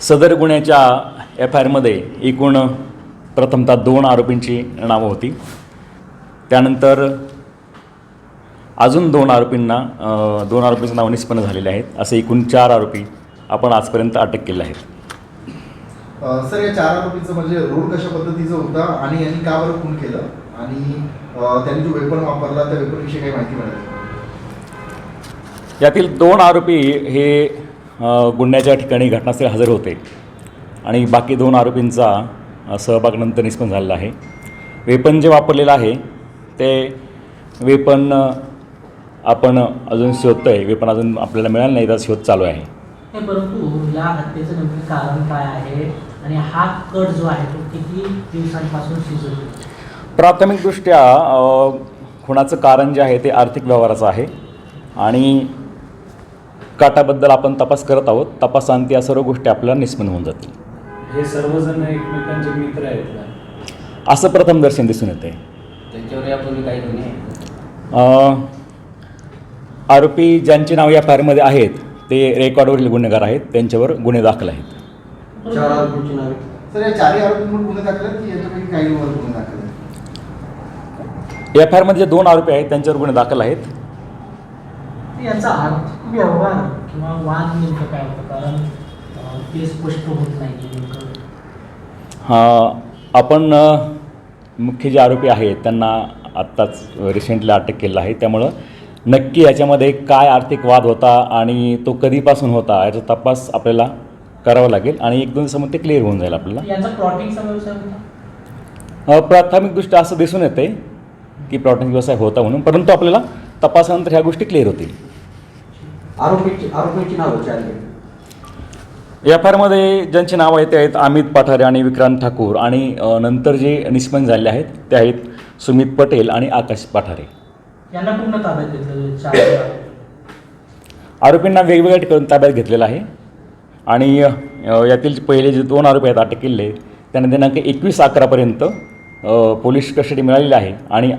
सदर गुन्ह्याच्या F I आरमध्ये एकूण प्रथमतः दोन आरोपींची नावं होती. त्यानंतर अजून दोन आरोपींना दोन आरोपींचं नावं निष्पन्न झालेले आहेत. असे एकूण चार आरोपी आपण आजपर्यंत अटक केले आहेत. सर या चार आरोपीचं म्हणजे रोल कशा पद्धतीचं होता आणि यांनी का बरं खून केलं? आणि अ, त्यांनी जो वेपन वापरला त्या वेपनविषयी काही माहिती मिळाली? यातील दोन आरोपी हे गुन्ह्याच्या ठिकाणी घटनास्थळी हजर होते. आणि बाकी दोन आरोपींचा सहभाग नंतर निष्पन्न झालेला आहे. वेपन जे वापरलेलं आहे ते वेपन आपण अजून शोधतोय. वेपन अजून आपल्याला मिळालं नाही त्याचा शोध चालू आहे. परंतु या हत्येचं नेमकं कारण काय आहे? आणि हा कट जो आहे तो किती दिवसांपासून शिजवतो प्राथमिकदृष्ट्या अ, खुनाचं कारण जे आहे ते आर्थिक व्यवहाराचं आहे. आणि काटाबद्दल आपण तपास करत आहोत. तपासांती या सर्व गोष्टी आपल्याला निष्पन्न होऊन जातील. हे सर्वजण एकमेकांचे मित्र आहेत का असं प्रथम दर्शन दिसून येते. त्याच्यावर यापूर्वी काही गुन्हे आहेत? आरोपी ज्यांची नाव या फायरमध्ये आहेत ते रेकॉर्डवरील गुन्हेगार आहेत. त्यांच्यावर गुन्हे दाखल आहेत. चार आरोपींची नावे. सर या चारही आरोपींवर गुन्हे दाखल आहेत की याच्यापैकी काही गुन्हे दाखल आहेत? एफ आय आरमध्ये जे दोन आरोपी आहेत त्यांच्यावर गुन्हे दाखल आहेत. याचा व्यवहार किंवा वाद नेमकं काय होतं? कारण ते स्पष्ट होत नाही की नेमकं हा, आपण मुख्य जे आरोपी आहेत त्यांना आत्ताच रिसेंटली अटक केलं आहे. त्यामुळं नक्की याच्यामध्ये काय आर्थिक वाद होता आणि तो कधीपासून होता याचा तपास आपल्याला करावा लागेल आणि एक दोन दिवसामध्ये ते क्लिअर होऊन जाईल आपल्याला. प्राथमिकदृष्ट्या असं दिसून येते की प्लॉटिंग व्यवसाय होता म्हणून परंतु आपल्याला तपासानंतर ह्या गोष्टी क्लिअर होतील. आरोपींची आरोपींची नावं चार एफ आय आरमध्ये ज्यांची नावं आहेत ते आहेत अमित पठारे आणि विक्रांत ठाकूर आणि नंतर जे निष्पन्न झाले आहेत ते आहेत सुमित पटेल आणि आकाश पठारे यांना पूर्ण ताब्यात घेतलं चार. आरोपींना वेगवेगळ्या ठिकाणी ताब्यात घेतलेलं आहे. आणि यातील पहिले जे दोन आरोपी आहेत अटक केलेले त्यांना दिनांक एकवीस अकरापर्यंत पोलीस कस्टडी मिळालेली आहे. आणि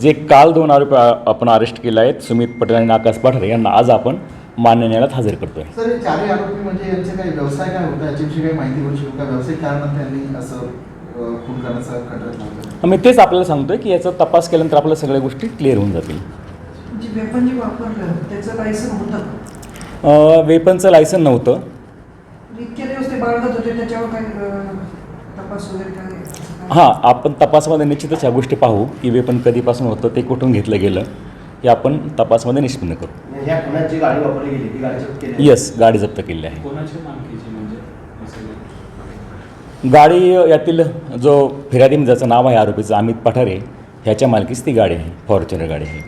जे काल दोन आरोपी आपण अरेस्ट केले आहेत सुमित पटेल आणि आकाश पठारे यांना आज आपण मान्य न्यायालयात हजर करतो आहे सर चारही आरोपी यांचे काही व्यवसाय काय होता? याच्याविषयी काही माहिती मिळू शकतो का? व्यावसायिक कारणात त्यांनी असं अ, खून करण्याचा खटरत नव्हतं मी तेच आपल्याला सांगतोय की याचा तपास केल्यानंतर आपल्याला सगळ्या गोष्टी क्लिअर होऊन जातील. जे वेपन जे वापरलं त्याचं लायसन होतं का? अ, वेपनचं लायसन नव्हतं. हां आपण तपासामध्ये निश्चितच ह्या गोष्टी पाहू की वेपन कधीपासून होतं ते कुठून घेतलं गेलं हे आपण तपासामध्ये निष्पन्न करू. ह्या पुण्यात जी गाडी वापरली गेली ती गाडी जप्त केली येस गाडी जप्त केली आहे. म्हणजे? गाडी यातील जो फिर्यादीमध्ये ज्याचं नाव आहे आरोपीचं अमित पठारे ह्याच्या मालकीच ती गाडी आहे फॉर्च्युनर गाडी आहे.